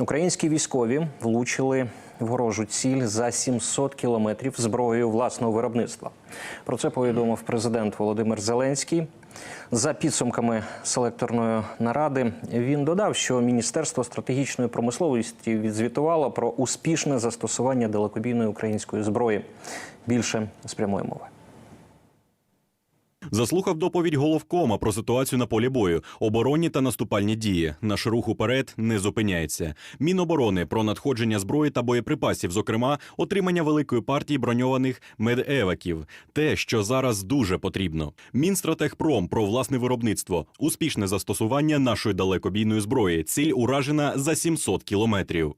Українські військові влучили ворожу ціль за 700 кілометрів зброєю власного виробництва. Про це повідомив президент Володимир Зеленський. За підсумками селекторної наради він додав, що Міністерство стратегічної промисловості відзвітувало про успішне застосування далекобійної української зброї. Більше з прямої мови. Заслухав доповідь головкома про ситуацію на полі бою, оборонні та наступальні дії. Наш рух уперед не зупиняється. Міноборони про надходження зброї та боєприпасів, зокрема, отримання великої партії броньованих медеваків. Те, що зараз дуже потрібно. Мінстратегпром про власне виробництво, успішне застосування нашої далекобійної зброї. Ціль уражена за 700 кілометрів.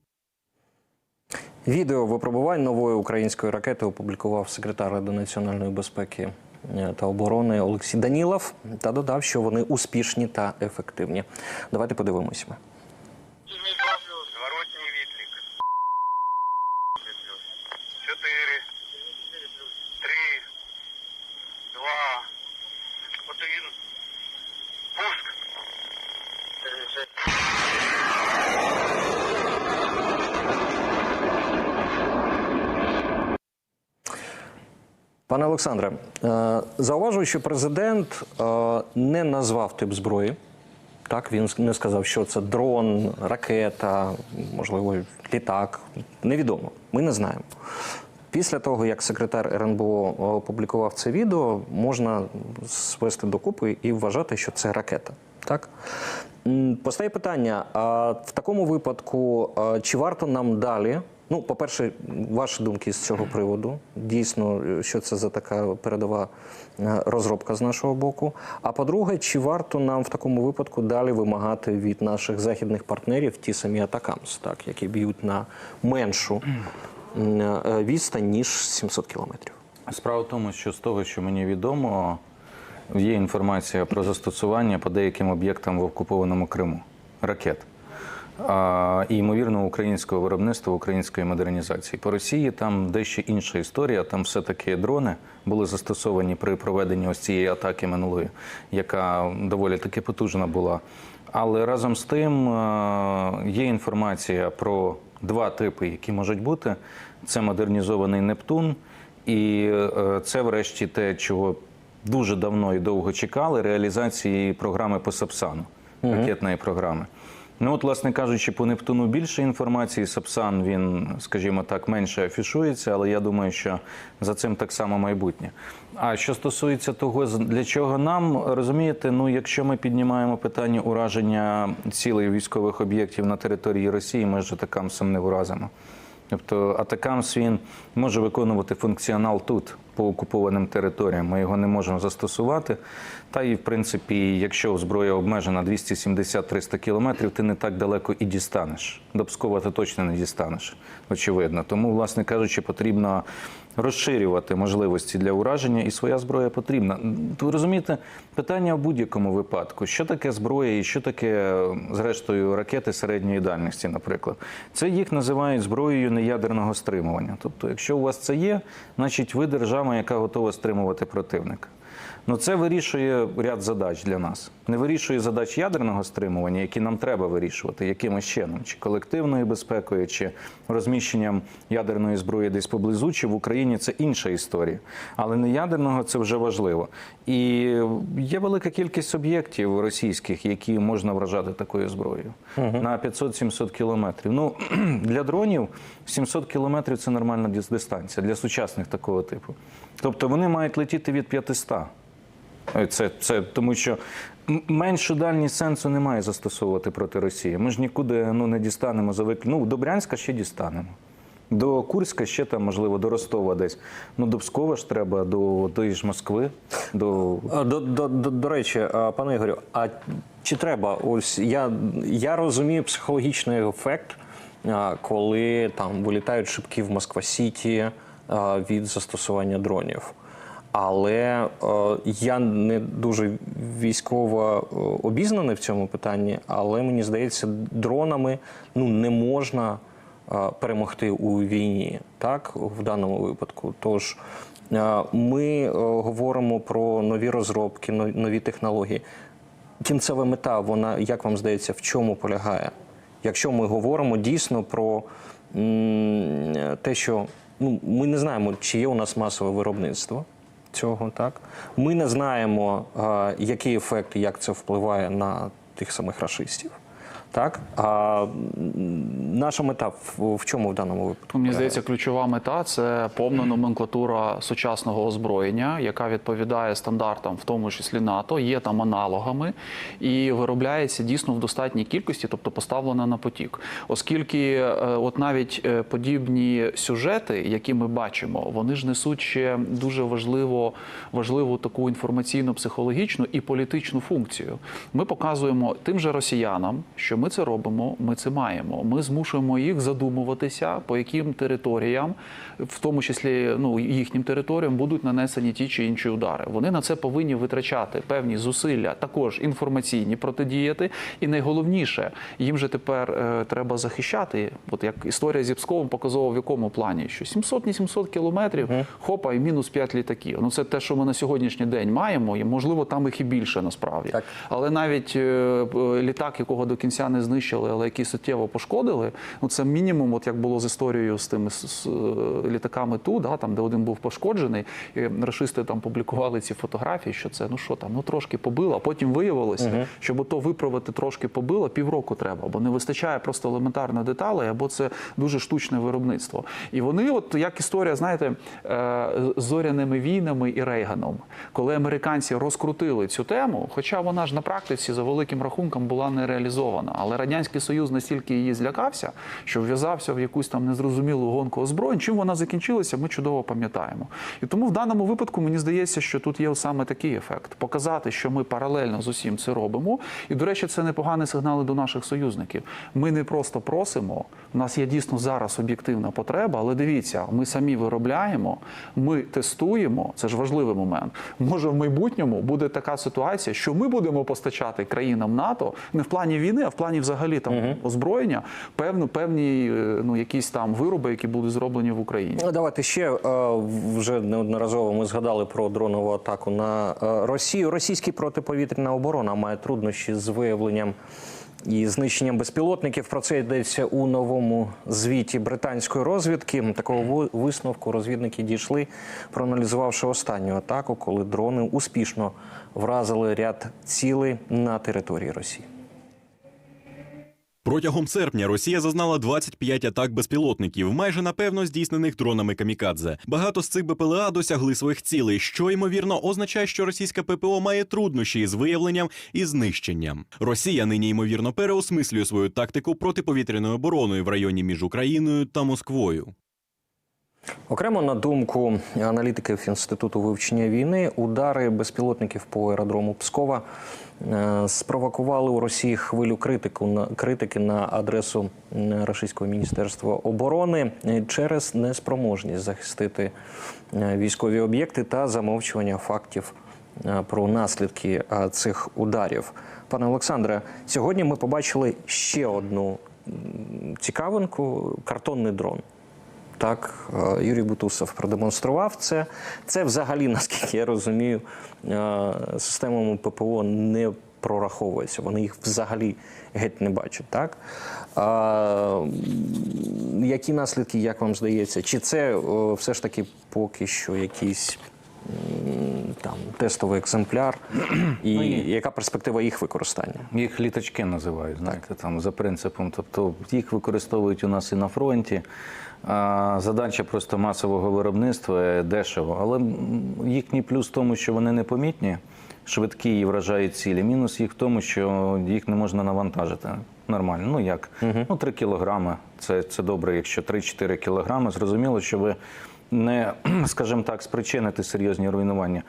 Відео випробувань нової української ракети опублікував секретар Ради національної безпеки та оборони Олексій Данілов та додав, що вони успішні та ефективні. Давайте подивимося. Пане Олександре, е, зауважую, що президент е, не назвав тип зброї. Так, він не сказав, що це дрон, ракета, можливо, літак. Невідомо. Ми не знаємо. Після того, як секретар РНБО опублікував це відео, можна свести докупи і вважати, що це ракета. Так? Постає питання: а в такому випадку, чи варто нам далі? Ну, по-перше, ваші думки з цього приводу. Дійсно, що це за така передова е, розробка з нашого боку. А по-друге, чи варто нам в такому випадку далі вимагати від наших західних партнерів ті самі атакамс, так, які б'ють на меншу е, відстань, ніж 700 кілометрів? Справа в тому, що з того, що мені відомо, є інформація про застосування по деяким об'єктам в окупованому Криму ракет. І ймовірно українського виробництва, української модернізації. По Росії там дещо інша історія. Там все-таки дрони були застосовані при проведенні ось цієї атаки минулої, яка доволі таки потужна була. Але разом з тим е, є інформація про два типи, які можуть бути: це модернізований Нептун, і е, це, врешті, те, чого дуже давно і довго чекали, реалізації програми по Сапсану, ракетної програми. Ну, от, власне кажучи, по Нептуну більше інформації. Сапсан він, скажімо так, менше афішується, але я думаю, що за цим так само майбутнє. А що стосується того, для чого нам розумієте, ну якщо ми піднімаємо питання ураження цілей військових об'єктів на території Росії, ми ж атакамсом не вразимо. Тобто Атакамс він може виконувати функціонал тут, по окупованим територіям. Ми його не можемо застосувати. Та і в принципі, якщо зброя обмежена 270-300 кілометрів, ти не так далеко і дістанеш. До Пскова ти точно не дістанеш, очевидно. Тому, власне кажучи, потрібно розширювати можливості для ураження, і своя зброя потрібна. Ви розумієте, питання в будь-якому випадку: що таке зброя і що таке, зрештою, ракети середньої дальності, наприклад. Це їх називають зброєю неядерного стримування. Тобто, якщо у вас це є, значить ви держава, яка готова стримувати противника. Ну, це вирішує ряд задач для нас. Не вирішує задач ядерного стримування, які нам треба вирішувати якимось чином, чи колективною безпекою, чи розміщенням ядерної зброї десь поблизу, чи в Україні це інша історія. Але не ядерного це вже важливо. І є велика кількість об'єктів російських, які можна вражати такою зброєю на 500-700 кілометрів. Ну для дронів 700 кілометрів це нормальна дис- дистанція для сучасних такого типу. Тобто вони мають летіти від 500. Е, Це, це тому, що меншу дальність сенсу немає застосовувати проти Росії. Ми ж нікуди ну, не дістанемо за вик... Ну, до Брянська ще дістанемо. До Курська ще там, можливо, до Ростова десь. Ну, до Пскова ж треба, до тої ж Москви. До... До, до, до, до речі, пане Ігорю, а чи треба? Ось я, я розумію психологічний ефект, коли там вилітають шибки в Москва Сіті від застосування дронів. Але е, я не дуже військово е, обізнаний в цьому питанні, але мені здається, дронами ну не можна е, перемогти у війні, так в даному випадку. Тож е, ми е, говоримо про нові розробки, но- нові технології. Кінцева мета, вона як вам здається, в чому полягає? якщо ми говоримо дійсно про м, те, що ну, ми не знаємо, чи є у нас масове виробництво цього, так? Ми не знаємо, який ефект і як це впливає на тих самих рашистів. Так? А наша мета в, в чому в даному випадку? Мені здається, ключова мета це повна номенклатура сучасного озброєння, яка відповідає стандартам, в тому числі НАТО, є там аналогами і виробляється дійсно в достатній кількості, тобто поставлена на потік. Оскільки е, от навіть е, подібні сюжети, які ми бачимо, вони ж несуть ще дуже важливо, важливу таку інформаційно-психологічну і політичну функцію. Ми показуємо тим же росіянам, що ми це робимо, ми це маємо. Ми змушуємо їх задумуватися, по яким територіям, в тому числі ну, їхнім територіям, будуть нанесені ті чи інші удари. Вони на це повинні витрачати певні зусилля, також інформаційні протидіяти. І найголовніше, їм же тепер е, треба захищати. От як історія зі Псковом показова в якому плані, що 700 не 700 кілометрів, хопа, і мінус 5 літаків. Ну це те, що ми на сьогоднішній день маємо, і можливо там їх і більше насправді. Так. Але навіть е, е, літак, якого до кінця не знищили, але який суттєво пошкодили, ну це мінімум, от як було з історією з тими з, з, е, літаками ту, да, там, де один був пошкоджений. І рашисти там публікували ці фотографії, що це ну що там, ну трошки побило. А потім виявилося, щоб ото виправити трошки побило, півроку треба, бо не вистачає просто елементарних деталей, або це дуже штучне виробництво. І вони, от як історія, знаєте, е, з зоряними війнами і Рейганом, коли американці розкрутили цю тему, хоча вона ж на практиці за великим рахунком була не реалізована. Але радянський союз настільки її злякався, що вв'язався в якусь там незрозумілу гонку озброєнь. Чим вона закінчилася, ми чудово пам'ятаємо. І тому в даному випадку мені здається, що тут є саме такий ефект: показати, що ми паралельно з усім це робимо. І, до речі, це непоганий сигнал до наших союзників. Ми не просто просимо. У нас є дійсно зараз об'єктивна потреба, але дивіться, ми самі виробляємо, ми тестуємо. Це ж важливий момент. Може, в майбутньому буде така ситуація, що ми будемо постачати країнам НАТО не в плані війни, а в плані взагалі там озброєння, певно, певні е, ну якісь там вироби, які будуть зроблені в Україні. Ну, Давайте ще е, вже неодноразово ми згадали про дронову атаку на е, Росію. Російський протиповітряна оборона має труднощі з виявленням і знищенням безпілотників. Про це йдеться у новому звіті британської розвідки. Такого висновку розвідники дійшли, проаналізувавши останню атаку, коли дрони успішно вразили ряд цілей на території Росії. Протягом серпня Росія зазнала 25 атак безпілотників, майже напевно здійснених дронами камікадзе. Багато з цих БПЛА досягли своїх цілей, що ймовірно означає, що російська ППО має труднощі з виявленням і знищенням. Росія нині ймовірно переосмислює свою тактику протиповітряної оборони в районі між Україною та Москвою. Окремо, на думку аналітиків Інституту вивчення війни, удари безпілотників по аеродрому Пскова е, спровокували у Росії хвилю критику на критики на адресу Російського міністерства оборони е, через неспроможність захистити е, військові об'єкти та замовчування фактів про наслідки цих ударів. Пане Олександре, сьогодні ми побачили ще одну цікавинку картонний дрон. Так, е, Юрій Бутусов продемонстрував це. Це взагалі, наскільки я розумію, е, системами ППО не прораховується. Вони їх взагалі геть не бачать. Так? А, які наслідки, як вам здається? Чи це е, все ж таки поки що якийсь м, там, тестовий екземпляр? І яка перспектива їх використання? Їх літачки називають, знаєте, там за принципом. Тобто їх використовують у нас і на фронті. А задача просто масового виробництва е, дешево. Але їхній плюс в тому, що вони непомітні, швидкі і вражають цілі. Мінус їх в тому, що їх не можна навантажити. Нормально. Ну як? Ну, 3 кілограми. Це, це добре, якщо 3-4 кілограми. Зрозуміло, що ви не, скажімо так, спричините серйозні руйнування.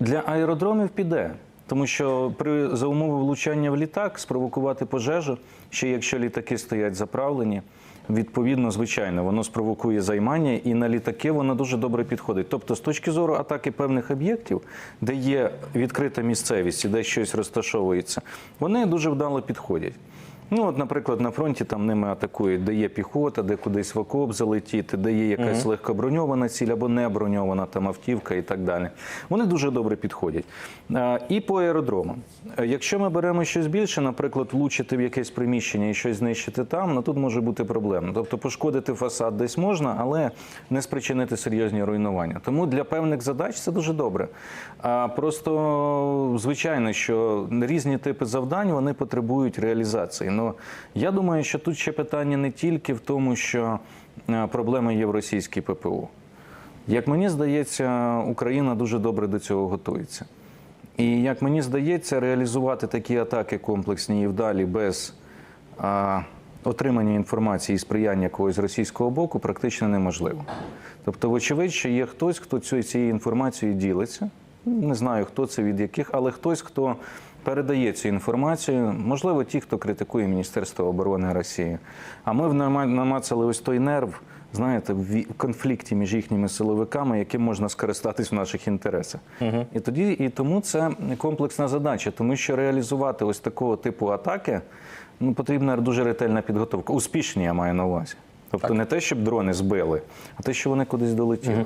Для аеродромів піде. Тому що при за умови влучання в літак спровокувати пожежу, ще якщо літаки стоять заправлені, відповідно, звичайно, воно спровокує займання, і на літаки воно дуже добре підходить. Тобто, з точки зору атаки певних об'єктів, де є відкрита місцевість і де щось розташовується, вони дуже вдало підходять. Ну, от, наприклад, на фронті там ними атакують, де є піхота, де кудись в окоп залетіти, де є якась легкоброньована ціль або не броньована там автівка і так далі. Вони дуже добре підходять. Е, І по аеродромам. Якщо ми беремо щось більше, наприклад, влучити в якесь приміщення і щось знищити там, ну тут може бути проблема. Тобто пошкодити фасад десь можна, але не спричинити серйозні руйнування. Тому для певних задач це дуже добре. А просто звичайно, що різні типи завдань вони потребують реалізації. Ну я думаю, що тут ще питання не тільки в тому, що е, проблема є в російській ППО. Як мені здається, Україна дуже добре до цього готується. І як мені здається, реалізувати такі атаки комплексні і вдалі без а, отримання інформації і сприяння когось з російського боку практично неможливо. Тобто, вочевидь, що є хтось, хто цією інформацією ділиться. Не знаю, хто це від яких, але хтось, хто передає цю інформацію, можливо, ті, хто критикує Міністерство оборони Росії. А ми намацали ось той нерв, знаєте, в конфлікті між їхніми силовиками, яким можна скористатись в наших інтересах. І тоді і тому це комплексна задача, тому що реалізувати ось такого типу атаки ну, потрібна дуже ретельна підготовка. Успішні я маю на увазі. Тобто не те, щоб дрони збили, а те, що вони кудись долетіли.